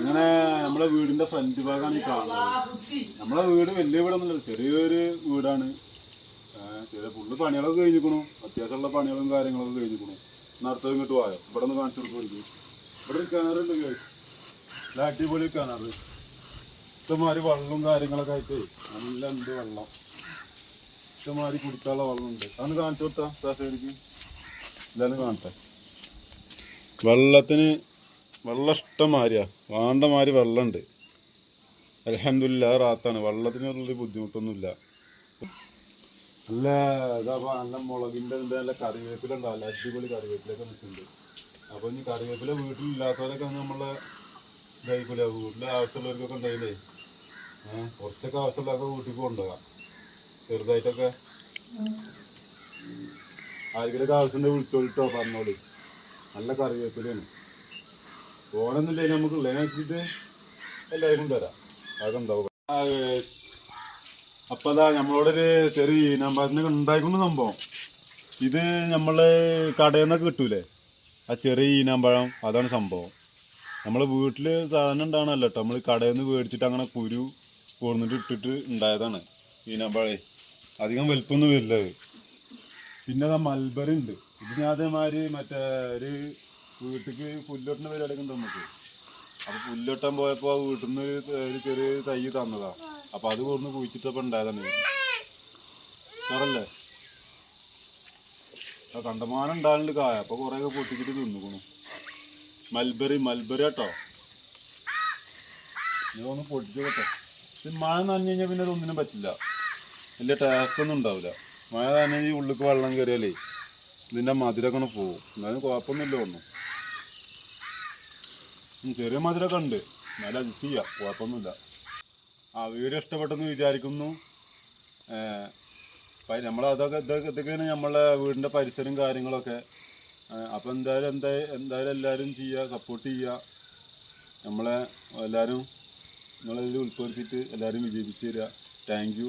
അങ്ങനെ നമ്മളെ വീടിന്റെ ഫ്രണ്ട് ഭാഗമാണ് ഈ കാണുന്നത്. നമ്മളെ വീട് വലിയ വീടൊന്നുമില്ല ചെറിയൊരു വീടാണ്. ചെറിയ ഫുള്ള് പണികളൊക്കെ കഴിഞ്ഞിക്കണു അത്യാവശ്യമുള്ള പണികളും കാര്യങ്ങളൊക്കെ കഴിഞ്ഞിക്കണു നടത്തം ഇങ്ങോട്ട് പോയോ? ഇവിടെ ഒന്ന് കാണിച്ചു കൊടുക്കും ഇവിടെ ഒരു കിണറുണ്ട് കേട്ടോ അടിപൊളി കിണറ് ഇഷ്ടമാതിരി വെള്ളവും കാര്യങ്ങളൊക്കെ ആയിട്ട് നല്ല ഉണ്ട് വെള്ളം. ഇഷ്ടമാതിരി കുടിക്കാനുള്ള വെള്ളമുണ്ട് അതൊന്ന് കാണിച്ചു കൊടുത്താ എനിക്ക് എന്തായാലും കാണട്ടെ വെള്ളത്തിന് വെള്ളം ഇഷ്ടമാതിരിയാ വേണ്ട മാതിരി വെള്ളമുണ്ട് അലഹമില്ല റാത്താണ് വെള്ളത്തിനുള്ള ബുദ്ധിമുട്ടൊന്നുമില്ല. നല്ല ഇതാ നല്ല ഇതിന്റെ നല്ല കറിവേപ്പില ഉണ്ടാവില്ല അടിപൊളി കറിവേപ്പിലൊക്കെ നിൽക്കുന്നുണ്ട്. അപ്പോൾ ഇനി കറിവേപ്പില വീട്ടിലില്ലാത്തവരൊക്കെ നമ്മളെ ഇതായിക്കൂല? വീട്ടിലെ ആവശ്യമുള്ളവർക്കൊക്കെ ഉണ്ടായില്ലേ? ഏഹ് കുറച്ചൊക്കെ ആവശ്യമുള്ളതൊക്കെ വീട്ടിൽ കൊണ്ടുപോകാം. ചെറുതായിട്ടൊക്കെ. ആരെങ്കിലൊക്കെ ആവശ്യമുണ്ടെങ്കിൽ വിളിച്ചോളിട്ടോ പറഞ്ഞോളി. നല്ല കറിവേപ്പിലയാണ്. ഓണമെന്നില്ലേ നമുക്ക് ലേശിട്ട് എല്ലാവർക്കും തരാം. ഉണ്ടാവും അപ്പൊ അതാ നമ്മളോടൊരു ചെറിയ നമ്പറിനൊക്കെ ഉണ്ടായിക്കുന്ന സംഭവം. ഇത് നമ്മൾ കടയിൽ നിന്നൊക്കെ കിട്ടൂലേ? ആ ചെറിയ ഈനാമ്പഴം അതാണ് സംഭവം. നമ്മളെ വീട്ടിൽ സാധനം ഉണ്ടാകണമല്ലോ കേട്ടോ നമ്മൾ കടയിൽ നിന്ന് മേടിച്ചിട്ട് അങ്ങനെ കുരു കൊടുന്നിട്ട് ഇട്ടിട്ട് ഉണ്ടായതാണ് ഈനാമ്പഴേ അധികം വലുപ്പമൊന്നും വരില്ല പിന്നെ അതാ മൽബറി ഉണ്ട്. ഇത് മറ്റേ ഒരു വീട്ടിക്ക് പുല്ലോട്ടിന് പരിപാടിയൊക്കെ ഉണ്ട് നമുക്ക്? അപ്പൊ പുല്ലോട്ടം പോയപ്പോ ആ വീട്ടിൽ നിന്ന് ഒരു ചെറിയ തൈ തന്നതാ. അപ്പൊ അത് കൊടുന്ന് കുഴിച്ചിട്ടപ്പോ ആ കണ്ടമാനം ഉണ്ടാകുന്നുണ്ട് കായ. അപ്പൊ കൊറേ ഒക്കെ പൊട്ടിച്ചിട്ട് തിന്നുക്കണു. മൽബറി മൽബറി കേട്ടോ ഇതൊന്ന് പൊട്ടിച്ചു കേട്ടോ ഇത് മഴ നനഞ്ഞു കഴിഞ്ഞാൽ പിന്നെ ഇതൊന്നിനും പറ്റില്ല. വലിയ ടേസ്റ്റ് ഒന്നും ഉണ്ടാവില്ല മഴ നനഞ്ഞ ഉള്ളിക്ക് വെള്ളം കയറിയാലേ ഇതിന്റെ മധുരക്കണ പോവും. എന്നാലും കുഴപ്പമൊന്നുമില്ല ഒന്നും. ചെറിയ മധുരമൊക്കെ ഉണ്ട്. എന്നാലും അത് ചെയ്യാം. കുഴപ്പമൊന്നുമില്ല. ആ വീഡിയോ ഇഷ്ടപ്പെട്ടെന്ന് വിചാരിക്കുന്നു. നമ്മൾ അതൊക്കെ ഇതൊക്കെ ഇതൊക്കെയാണ് നമ്മളെ വീടിന്റെ പരിസരം കാര്യങ്ങളൊക്കെ. അപ്പോൾ എന്തായാലും എന്താ എന്തായാലും എല്ലാവരും ചെയ്യുക സപ്പോർട്ട് ചെയ്യുക നമ്മളെ എല്ലാവരും നിങ്ങളിതിൽ ഉൾപ്പെടുത്തിയിട്ട് എല്ലാവരും വിജയിപ്പിച്ച് തരിക താങ്ക്